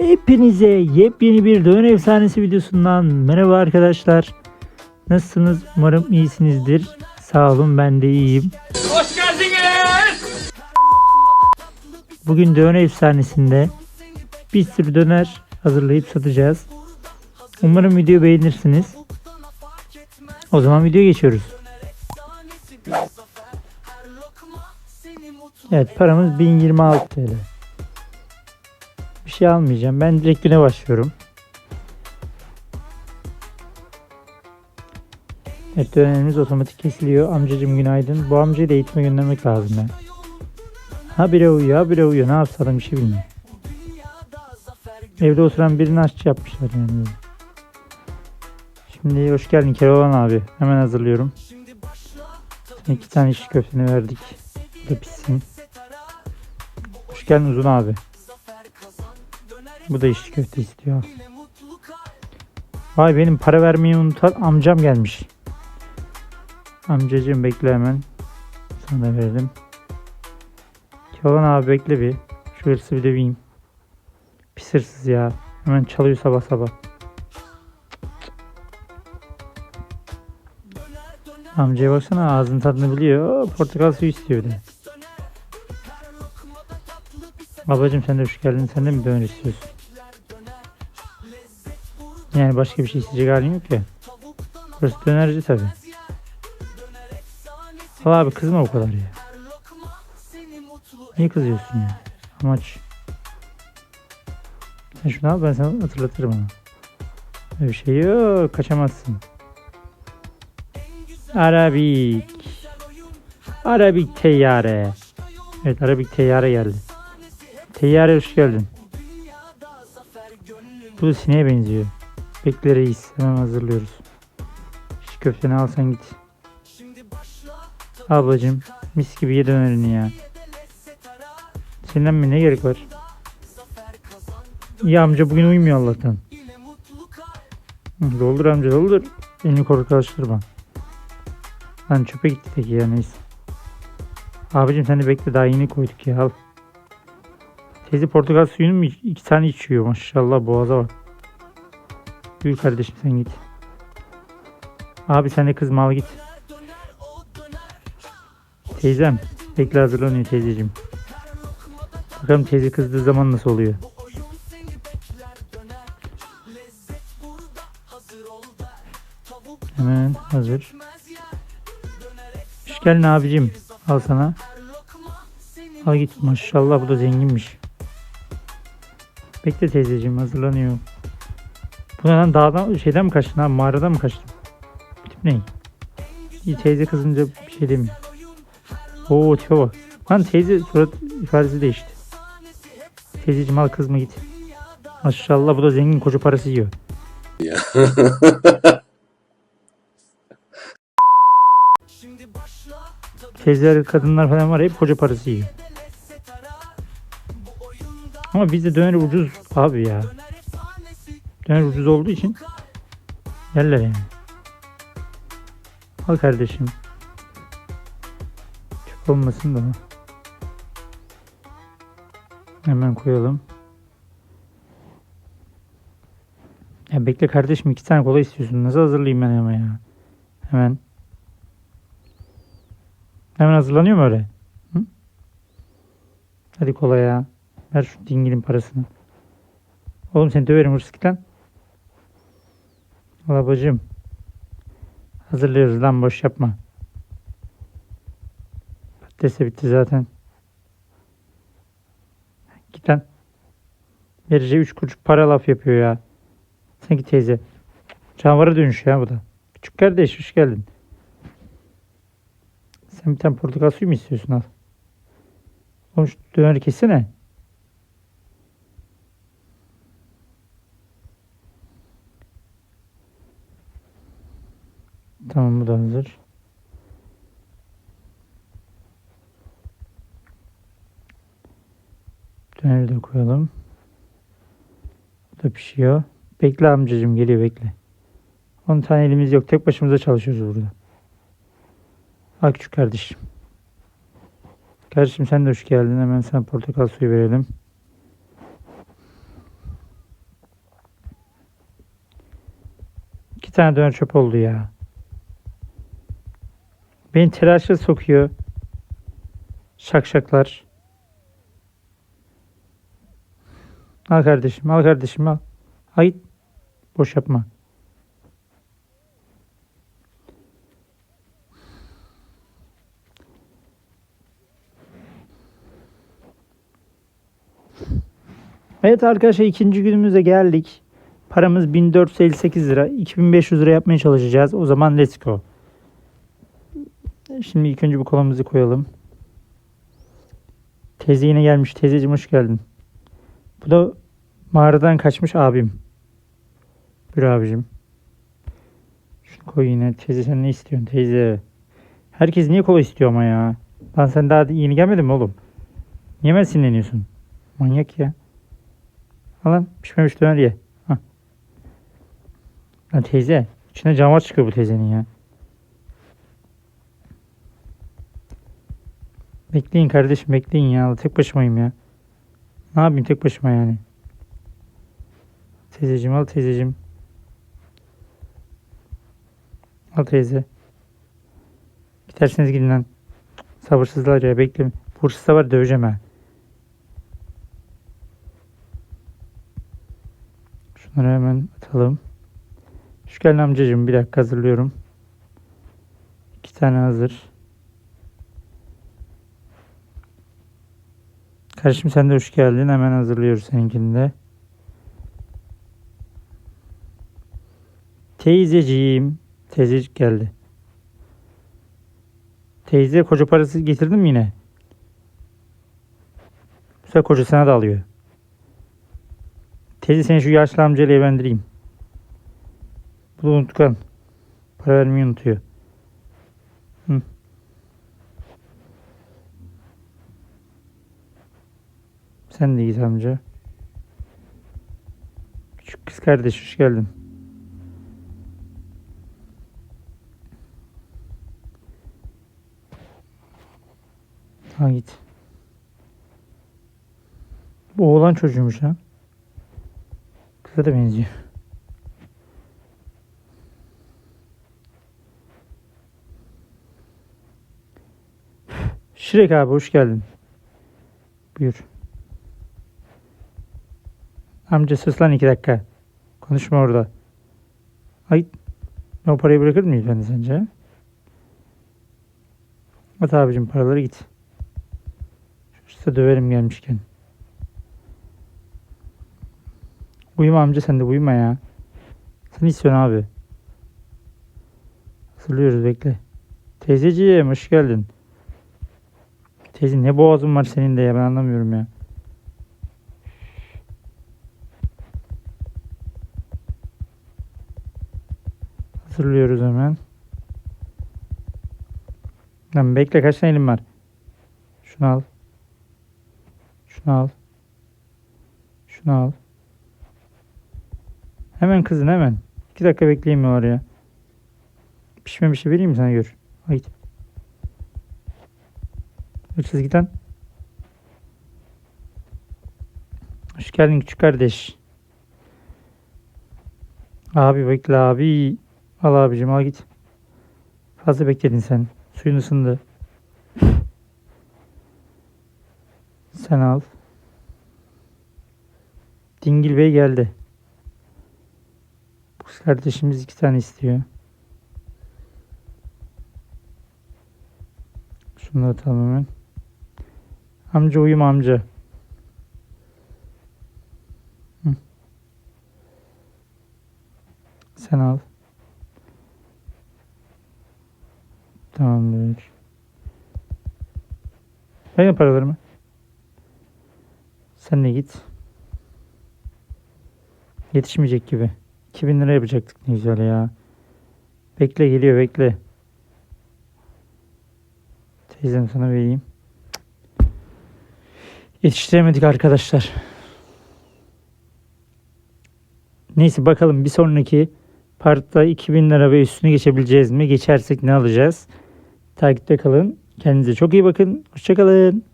Hepinize yepyeni bir döner efsanesi videosundan merhaba arkadaşlar. Nasılsınız? Umarım iyisinizdir. Sağ olun ben de iyiyim. Hoş geldiniz. Bugün döner efsanesinde bir sürü döner hazırlayıp satacağız. Umarım video beğenirsiniz. O zaman videoya geçiyoruz. Evet paramız 1026 TL. Şey almayacağım. Ben direkt güne başlıyorum. Evet dönemimiz otomatik kesiliyor. Amcacım günaydın. Bu amcayı da eğitime göndermek lazım ya. Ha bire uyuyor, ha bire uyuyor. Ne yapsa adam bir şey bilmiyor. Evde oturan birini aşçı yapmışlar yani. Şimdi hoş geldin Keloğlan abi. Hemen hazırlıyorum. Sana iki tane iş köfteni verdik. Bu da pişsin. Hoş geldin Uzun abi. Bu da iş köfte istiyor. Vay benim para vermeyi unutan amcam gelmiş. Amcacığım bekle hemen. Sana da verelim. Abi bekle bir. Şu hırsı bir döveyim. Pis hırsız ya. Hemen çalıyor sabah sabah. Amcaya baksana ağzının tadını biliyor. Portakal suyu istiyor bir de. Babacım sen de hoş geldin. Sen de mi döner istiyorsun? Yani başka bir şey isteyecek halin yok ya. Burası dönerci tabi. Allah abi kızma o kadar ya. Niye kızıyorsun ya? Amaç. Sen şunu al ben sana hatırlatırım ama. Öyle bir şey yok. Kaçamazsın. Arabik. Arabik teyyare. Evet Arabik teyyare geldi. Teyyare hoş geldin. Bu sineğe benziyor. Bekle reis. Hemen hazırlıyoruz. Şu köfteni alsan git. Ablacım mis gibi ye dönerini ya. Sinirlenme ne gerek var? İyi amca bugün uyumuyor Allah'tan. Doldur amca doldur. Elini korkulaştırma. Lan çöpe gitti tek ya neyse. Abicim sen de bekle daha yeni koyduk ya al. Teyze portakal suyunu mu iki tane içiyor maşallah boğaza bak. Buyur kardeşim sen git. Abi sen de kızma al git. Teyzem bekle hazırlanıyor teyzeciğim. Bakalım teyze kızdığı zaman nasıl oluyor. Hemen hazır. Hoş geldin abicim. Al sana. Al git maşallah bu da zenginmiş. Bekle teyzeciğim hazırlanıyor. Bu ne lan dağdan şeyden mi kaçtın abi mağaradan mı kaçtın? Bu tip ne? İyi teyze kızınca bir şey demiyor. Oo tipe bak. Lan teyze surat ifadesi değişti. Teyzeciğim al kızma git. Maşallah bu da zengin koca parası yiyor. Teyzeler kadınlar falan var ya, hep koca parası yiyor. Ama bizde döner ucuz abi ya. Döner ucuz olduğu için yerler yani. Al kardeşim. Çok olmasın da. Hemen koyalım. Ya bekle kardeşim iki tane kola istiyorsun. Nasıl hazırlayayım ben ama ya? Hemen. Hemen hazırlanıyor mu öyle? Hı? Hadi kola ya. Ver şu dingilin parasını. Oğlum seni döverim hırsız git lan. Allah bacım. Hazırlıyoruz lan boş yapma. Patates de bitti zaten. Git lan. Vereceği üç kuruş para laf yapıyor ya. Sanki teyze. Canavara dönüş ya bu da. Küçük kardeş hoş geldin. Sen bir tane portakal suyu mu istiyorsun al. Oğlum şu döneri kessene. Tamam bu da hazır. Döneri de koyalım. Bu da pişiyor. Bekle amcacığım geliyor bekle. 10 tane elimiz yok. Tek başımıza çalışıyoruz burada. Al küçük kardeşim. Kardeşim sen de hoş geldin. Hemen sana portakal suyu verelim. İki tane döner çöp oldu ya. Beni telaşa sokuyor. Şakşaklar. Al kardeşim, al kardeşim al. Ay boş yapma. Evet arkadaşlar ikinci günümüze geldik. Paramız 1458 lira. 2500 lira yapmaya çalışacağız. O zaman let's go. Şimdi ilk önce bu kolumuzu koyalım. Teyze yine gelmiş. Teyzeciğim hoş geldin. Bu da mağaradan kaçmış abim. Buyur abicim. Şunu koy yine. Teyze sen ne istiyorsun teyze? Herkes niye kola istiyor ama ya? Lan sen daha yeni gelmedin mi oğlum? Niye ben sinirleniyorsun? Manyak ya. Al lan pişmemiş döner ye. Hah. Lan teyze. içine canavar çıkıyor bu teyzenin ya. Bekleyin kardeşim bekleyin ya. Tek başımayım ya. Ne yapayım tek başıma yani. Teyzeciğim al teyzeciğim. Al teyze. Giderseniz gidin lan. Sabırsızlar ya bekleyin. Hırsızsa var döveceğim ha. Şunları hemen atalım. Şu geldin amcacığım bir dakika hazırlıyorum. İki tane hazır. Kardeşim sen de hoş geldin. Hemen hazırlıyoruz seninkini de. Teyzeciğim. Teyzecik geldi. Teyze koca parası getirdin mi yine? Bu sefer kocasına da alıyor. Teyze seni şu yaşlı amcayla evlendireyim. Bu da unutkan. Para vermeyi unutuyor. Hı. Sen de git amca. Küçük kız kardeş hoş geldin. Ha git. Bu oğlan çocuğumuş ha. Kıza da benziyor. Şirek abi hoş geldin. Buyur. Amca sus lan iki dakika. Konuşma orada. Ay ben o parayı bırakır mıyım ben sence? At abicim paraları git. İşte döverim gelmişken. Uyuma amca sen de uyuma ya. Sen istiyorsun abi? Hazırlıyoruz bekle. Teyzeciğim hoş geldin. Teyze ne boğazın var senin de ya ben anlamıyorum ya. Hazırlıyoruz hemen. Lan bekle kaç tane elim var. Şunu al. Şunu al. Şunu al. Hemen kızın hemen. İki dakika bekleyeyim mi var ya. Pişmemiş şey vereyim mi sana gör. Haydi. Hırsız giden. Hoş geldin küçük kardeş. Abi bekle abi. Al abicim al git. Fazla bekledin sen. Suyun ısındı. Sen al. Dingil Bey geldi. Bu kardeşimiz iki tane istiyor. Şunu atalım hemen. Amca uyuma amca. Sen al. Tamamdır. Ver paralarımı. Sen de git. Yetişmeyecek gibi. 2000 lira yapacaktık ne güzel ya. Bekle geliyor bekle. Teyzem sana vereyim. Yetiştiremedik arkadaşlar. Neyse bakalım bir sonraki partta 2000 lira ve üstünü geçebileceğiz mi? Geçersek ne alacağız? Takipte kalın. Kendinize çok iyi bakın. Hoşçakalın.